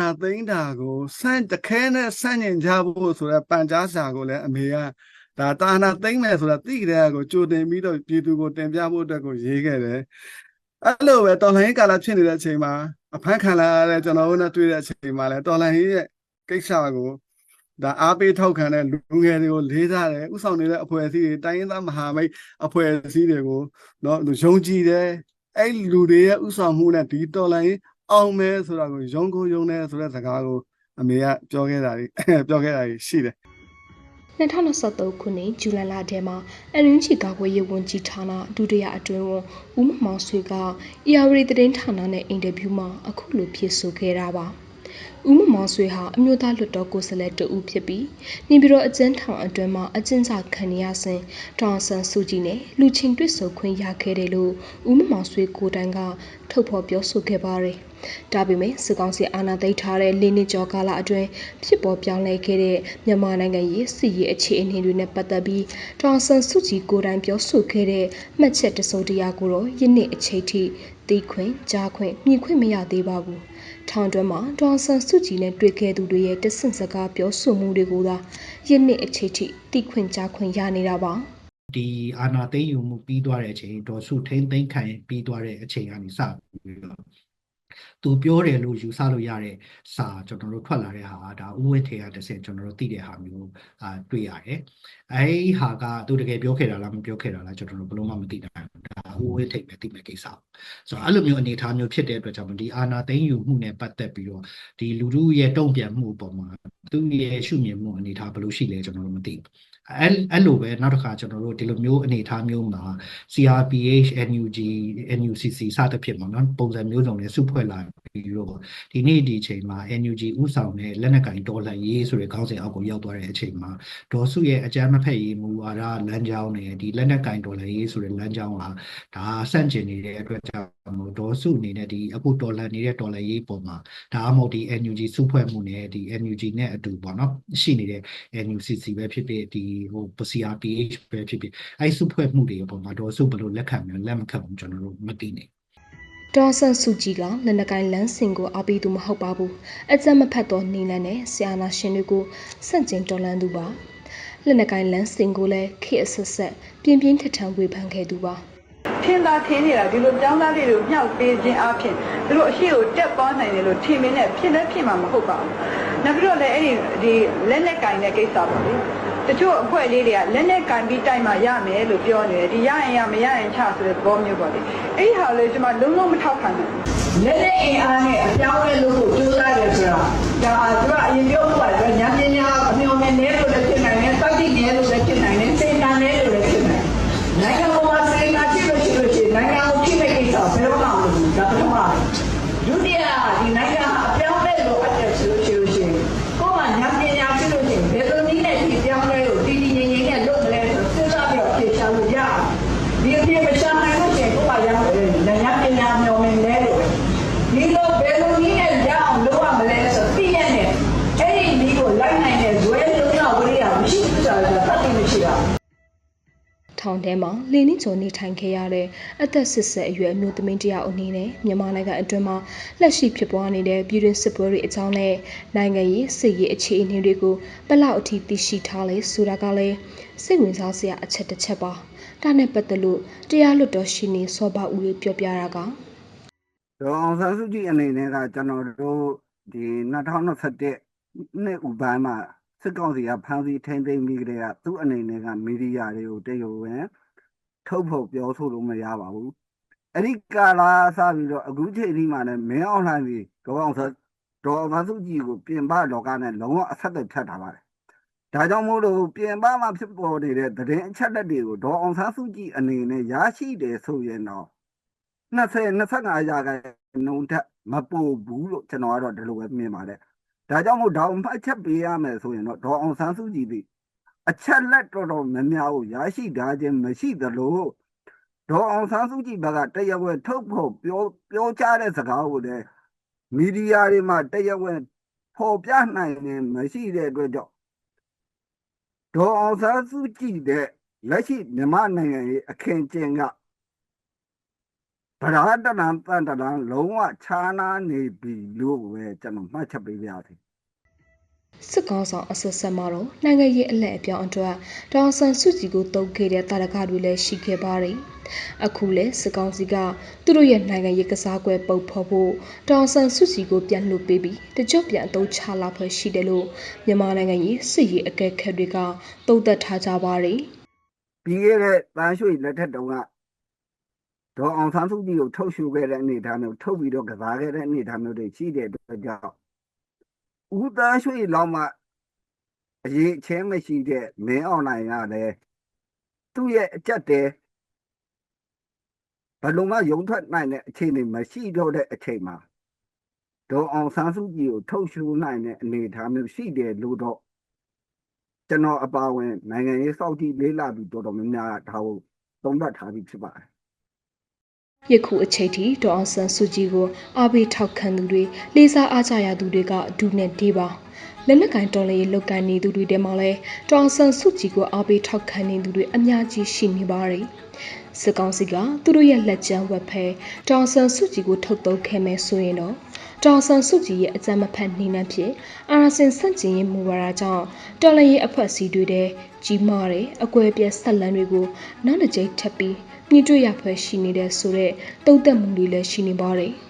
နာသိမ်းတာကိုစန့်တခဲနဲ့စန့်ကျင်ကြဖို့ဆိုတဲ့ပန်ကြားစာကိုလည်းအမေကဒါတာနာသိမ်းမယ်ဆိုတာသိကြတဲ့ကိုကြိုတင်ပြီးတော့ပြည်သူကိုတင်ပြဖို့အတွက်ကိုရေးခဲ့တယ်အဲ့လိုပဲတော်လှန်ရေးကာလဖြစ်နေတဲ့အချိန်မှာအဖမ်းခံလာရတဲ့ကျွန်တော်တို့နဲ့တွေ့တဲ့အချိန်မှာလည်းတော်လှန်ရေးရဲ့ကိစ္စကိုဒါအားပေးထောက်ခံတဲ့လူငယ်တွေကိုလေးစားတယ်ဥဆောင်နေတဲ့အဖွဲ့အစည်းတွေတိုင်းရင်းသားမဟာမိတ်အဖွဲ့အစည်းတွေကိုနော်ယုံကြည်တယ်အဲ့လူတွေရဲ့ဥဆောင်မှုနဲ့ဒီတော်လှန်ရေး အောင်မဲဆိုတာကိုယုံကိုယုံတယ်ဆိုတဲ့စကားကိုအမေကပြောခဲ့တာတွေပြောခဲ့တာတွေရှိတယ်2023ခုနှစ်ဇူလိုင်လထဲမှာအန်ရင်းချီကာကွယ်ရေးဝန်ကြီးဌာနဒုတိယအတွင်းဝန်ဦးမမောင်ဆွေက ERD သတင်းဌာနနဲ့အင်တာဗျူးမှာအခုလိုဖြေဆိုခဲ့တာပါဦးမမောင်ဆွေဟာအမျိုးသားလွတ်တော်ကိုယ်စားလှယ်တဦးဖြစ်ပြီးနေပြည်တော်အကျဉ်းထောင်အတွင်းမှာအကျဉ်းချခံနေရစဉ်ဒေါန်ဆန်စုကြည်နဲ့လူချင်းတွေ့ဆုံခွင့်ရခဲ့တယ်လို့ဦးမမောင်ဆွေကိုယ်တိုင်ကထုတ်ဖော်ပြောဆိုခဲ့ပါတယ်။ ဒါပေမဲ့စစ်ကောင်စီအာဏာသိမ်းထားတဲ့လေးနှစ်ကျော်ကာလအတွင်းဖြစ်ပေါ်ပြောင်းလဲခဲ့တဲ့မြန်မာနိုင်ငံရေးစစ်ရေးအခြေအနေတွေနဲ့ပတ်သက်ပြီးဒေါန်ဆန်စုကြည်ကိုယ်တိုင်ပြောဆိုခဲ့တဲ့မှတ်ချက်တစုံတရာကိုတော့ယနေ့အချိန်ထိသိခွင့်ကြားခွင့်မြင်ခွင့်မရသေးပါဘူး။ထောင်တွင်းမှာဒေါန်ဆန်စုကြည်နဲ့တွေ့ခဲ့သူတွေရဲ့တဆင့်စကားပြောဆိုမှုတွေကိုသာယနေ့အချိန်ထိသိခွင့်ကြားခွင့်ရနေတာပါ။ဒီအာနာသိမ့်ယူမှုပြီးသွားတဲ့အချိန်ဒေါ်စုထိမ့်သိမ့်ခံပြီးသွားတဲ့အချိန်ကနေစပြီးတော့ သူပြောတယ်လို့ယူဆလို့ရတဲ့စာကျွန်တော်တို့ထွက်လာတဲ့ဟာဒါဥဝိထေရတစ်ဆင့်ကျွန်တော်တို့သိတဲ့ဟာမျိုးအာတွေ့ရတယ်။အဲဒီဟာကသူတကယ်ပြောခဲ့တာလားမပြောခဲ့တာလားကျွန်တော်တို့ဘယ်လုံးမှမသိနိုင်ဘူး။ ဒါဥဝိထေပဲသိမဲ့ကိစ္စပေါ့။ဆိုတော့အဲ့လိုမျိုးအနေအထားမျိုးဖြစ်တဲ့အတွက်ကြောင့်ဒီအာနာသိမ့်ယူမှုနဲ့ပတ်သက်ပြီးတော့ဒီလူထုရဲ့တုံ့ပြန်မှုအပေါ်မှာသူရဲ့ရှုမြင်မှုအနေအထားဘယ်လိုရှိလဲကျွန်တော်တို့မသိဘူး။အဲ့အဲ့လိုပဲနောက်တစ်ခါကျွန်တော်တို့ဒီလိုမျိုးအနေအထားမျိုးမှာ CRPH NUG NUCC စသဖြင့်ပေါ့နော်ပုံစံမျိုးစုံနဲ့စုဖွဲ့လာပြီးတော့ဒီနေ့ဒီအချိန်မှာ NUG ဥဆောင်တဲ့လက်နက်ကင်ဒေါ်လာရေးဆိုတဲ့ခေါင်းစဉ်အောက်ကိုရောက်သွားတဲ့အချိန်မှာဒေါ်စုရဲ့အကြမ်းမဖက်ရေးမူဝါဒလမ်းကြောင်းနဲ့ဒီလက်နက်ကင်ဒေါ်လာရေးဆိုတဲ့လမ်းကြောင်းကဒါဆန့်ကျင်နေတဲ့အတွက်ကြောင့်မို့ဒေါ်စုအနေနဲ့ဒီအခုဒေါ်လာနေတဲ့ဒေါ်လာရေးပုံမှာဒါအမဟုတ်ဒီ NUG စုဖွဲ့မှုနဲ့ဒီ NUG နဲ့အတူပေါ့နော်ရှိနေတဲ့ NUCC ပဲဖြစ်ဖြစ်ဒီဟို CRPH ပဲဖြစ်ဖြစ်အဲစုဖွဲ့မှုတွေအပေါ်မှာဒေါ်စုဘယ်လိုလက်ခံမလဲလက်မခံဘူးကျွန်တော်တို့မသိနိုင်ဒေါ်ဆန်စုကြည်ကလက်နက်ကိုင်လမ်းစဉ်ကိုအပိသူမဟုတ်ပါဘူးအကြမ်းမဖက်သောနေလန်းနဲ့ဆီယနာရှင်တွေကိုစန့်ကျင်တော်လှန်သူပါလက်နက်ကိုင်လမ်းစဉ်ကိုလည်းခေတ်အဆက်ဆက်ပြင်းပြင်းထန်ထန်ဝေဖန်ခဲ့သူပါ ထင်းသားထင်းနေတာဒီလိုကြောင်းသားလေးတွေကိုမြောက်ပေးခြင်းအပြင်သူတို့အရှိကိုတက်သွားနိုင်တယ်လို့ထင်မင်းနဲ့ဖြစ်လည်းဖြစ်မှာမဟုတ်ပါဘူး။နောက်ပြီးတော့လည်းအဲ့ဒီဒီလက်နဲ့ကင်တဲ့ကိစ္စပေါ့လေ။တချို့အဖွဲ့လေးတွေကလက်နဲ့ကင်ပြီးတိုက်မှရမယ်လို့ပြောနေတယ်။ဒီရရင်ရမရရင်ချဆိုတဲ့သဘောမျိုးပေါ့လေ။အဲ့ဒီဟာလေးကျွန်မလုံးလုံးမထောက်ခံဘူး။လက်နဲ့အင်အားနဲ့အပြောင်းအလဲလုပ်ဖို့ကြိုးစားတယ်ဆိုတာဒါသူကအရင်ပြောလို့ပါတယ်ညာပညာ ဒါပထမဒုတိယဒီနိုင်ငံဟာအပြောင်းလဲလို့အပ်တယ်ဆိုလို့ရှိလို့ရှိရင်ကိုယ်ကညာပညာဖြစ်လို့ရှိရင်ဘယ်လိုနည်းနဲ့ဒီအပြောင်းလဲကိုတည်တည်ငြိမ်ငြိမ်နဲ့လုပ်မလဲဆိုစဉ်းစားပြီးတော့ဖြေရှာလို့ရအောင်ဒီအပြင်မရှာနိုင်လို့ရှိရင်ကိုယ်ကရမယ်ညာပညာမျှော်မြင်လဲလို့ဒီလိုဘယ်လိုနည်းနဲ့ရအောင်လုပ်ရမလဲဆိုသိရတဲ့အဲ့ဒီနည်းကိုလိုက်နိုင်တဲ့ဇွဲလုံးတော့ဝိရိယမရှိဘူးဆိုတာကတတ်သိမရှိတာ ထောင်ထဲမှာလေနင်းကျော်နေထိုင်ခဲ့ရတဲ့အသက်80အရွယ်အမျိုးသမီးတယောက်အနေနဲ့မြန်မာနိုင်ငံအတွင်းမှာလက်ရှိဖြစ်ပွားနေတဲ့ပြည်တွင်းစစ်ပွဲတွေအကြောင်းနဲ့နိုင်ငံရေးစစ်ရေးအခြေအနေတွေကိုဘယ်လောက်အထိသိရှိထားလဲဆိုတာကလည်းစိတ်ဝင်စားစရာအချက်တစ်ချက်ပါဒါနဲ့ပတ်သက်လို့တရားလွတ်တော်ရှိနေစောဘဦးလေးပြောပြတာကဒေါ်အောင်ဆန်းစုကြည်အနေနဲ့ကကျွန်တော်တို့ဒီ2021နှစ်ဥပိုင်းမှာ စစ်ကောင်စီကဖမ်းဆီးထိန်းသိမ်းပြီးကြတဲ့ကသူ့အနေနဲ့ကမီဒီယာတွေကိုတရုတ်ဝင်ထုတ်ဖော်ပြောဆိုလို့မရပါဘူးအဲ့ဒီကာလာစပြီးတော့အခုချိန်ဒီမှာလည်းမင်းအောင်လှိုင်ပြီးဒေါ်အောင်ဆန်းဒေါ်အောင်ဆန်းစုကြည်ကိုပြင်ပလောကနဲ့လုံးဝအဆက်အသွယ်ဖြတ်ထားပါတယ်ဒါကြောင့်မို့လို့ပြင်ပမှာဖြစ်ပေါ်နေတဲ့သတင်းအချက်အလက်တွေကိုဒေါ်အောင်ဆန်းစုကြည်အနေနဲ့ရရှိတယ်ဆိုရင်တော့20 25ရာခိုင်နှုန်းထက်မပိုဘူးလို့ကျွန်တော်ကတော့ဒီလိုပဲမြင်ပါတယ်။ ဒါကြောင့်မို့ဒေါအောင်မှတ်ချက်ပေးရမယ်ဆိုရင်တော့ဒေါအောင်ဆန်းစုကြည်သည်အချက်လက်တော်တော်များများကိုရရှိထားခြင်းမရှိသလိုဒေါအောင်ဆန်းစုကြည်ဘက်ကတရားဝင်ထုတ်ဖို့ပြောပြောကြားတဲ့စကားကိုလည်းမီဒီယာတွေမှာတရားဝင်ဖော်ပြနိုင်ခြင်းမရှိတဲ့အတွက်ကြောင့်ဒေါအောင်ဆန်းစုကြည်တဲ့လက်ရှိမြန်မာနိုင်ငံရဲ့အခင်းကျင်းက ဗရာတနံတန်တန်လုံးဝခြားနာနေပြီလို့ပဲကျွန်တော်မှတ်ချက်ပေးပြရစီစစ်ကောင်းဆောင်အဆက်ဆက်မှာတော့နိုင်ငံရေးအလှည့်အပြောင်းအတွက်ဒေါအောင်ဆန်းစုကြည်ကိုတုံ့ခဲ့တဲ့တာရကတွေလည်းရှိခဲ့ပါတယ်။အခုလည်းစစ်ကောင်းစီကသူတို့ရဲ့နိုင်ငံရေးကစားကွယ်ပုတ်ဖော်ဖို့ဒေါအောင်ဆန်းစုကြည်ကိုပြန်လှုပ်ပေးပြီးတကြော့ပြန်အသုံးချလာဖွဲ့ရှိတယ်လို့မြန်မာနိုင်ငံရေးစစ်ရေးအကဲခတ်တွေကသုံးသပ်ထားကြပါတယ်ပြီးခဲ့တဲ့တန်းရွှေလက်ထက်တုန်းက ဒေါ်အောင်ဆန်းစုကြည်ကိုထုတ်ရှုခဲ့တဲ့အနေအထားမျိုးထုတ်ပြီးတော့ကစားခဲ့တဲ့အနေအထားမျိုးတွေရှိတဲ့အတွက်ကြောင့်ဦးတန်းရွှေလောက်မှအရေးအချင်းမရှိတဲ့မင်းအောင်နိုင်ရတယ်သူ့ရဲ့အကြက်တဲဘယ်လုံးမယုံထွက်နိုင်တဲ့အခြေအနေမရှိတော့တဲ့အချိန်မှာဒေါ်အောင်ဆန်းစုကြည်ကိုထုတ်ရှုနိုင်တဲ့အနေအထားမျိုးရှိတယ်လို့တော့ကျွန်တော်အပါအဝင်နိုင်ငံရေးစောင့်ကြည့်လေးလာပြီးတော်တော်များများဒါကိုသုံးသပ်ထားပြီးဖြစ်ပါတယ်။ ယခုအချိန်ထိဒေါအောင်ဆန်းစုကြည်ကိုအားပေးထောက်ခံသူတွေလေးစားအားကြရသူတွေကအဒူနဲ့ဒီပါလက်နက်ကင်တော်လေးလောက်ကန်နေသူတွေတဲမှာလဲဒေါအောင်ဆန်းစုကြည်ကိုအားပေးထောက်ခံနေသူတွေအများကြီးရှိနေပါတယ်။စစ်ကောင်စီကသူတို့ရဲ့လက်ကျန်ဝက်ဖဲဒေါအောင်ဆန်းစုကြည်ကိုထုတ်သုံးခဲ့မယ်ဆိုရင်တော့ ဒေါအောင်ဆန်းစုကြည်ရဲ့အကြမ်းမဖက်နှိမ့်နှံဖြစ်အာရစင်စန့်ကျင်ရေးမူဝါဒကြောင့်တော်လှန်ရေးအဖွဲ့အစည်းတွေတဲ့ကြီးမားတဲ့အကွဲပြဲဆက်လန်းတွေကိုနောက်တစ်ကြိမ်ထပ်ပြီးညှိတွေ့ရဖွဲ့ရှိနေတဲ့ဆိုတဲ့တုံ့တက်မှုတွေလည်းရှိနေပါတယ်။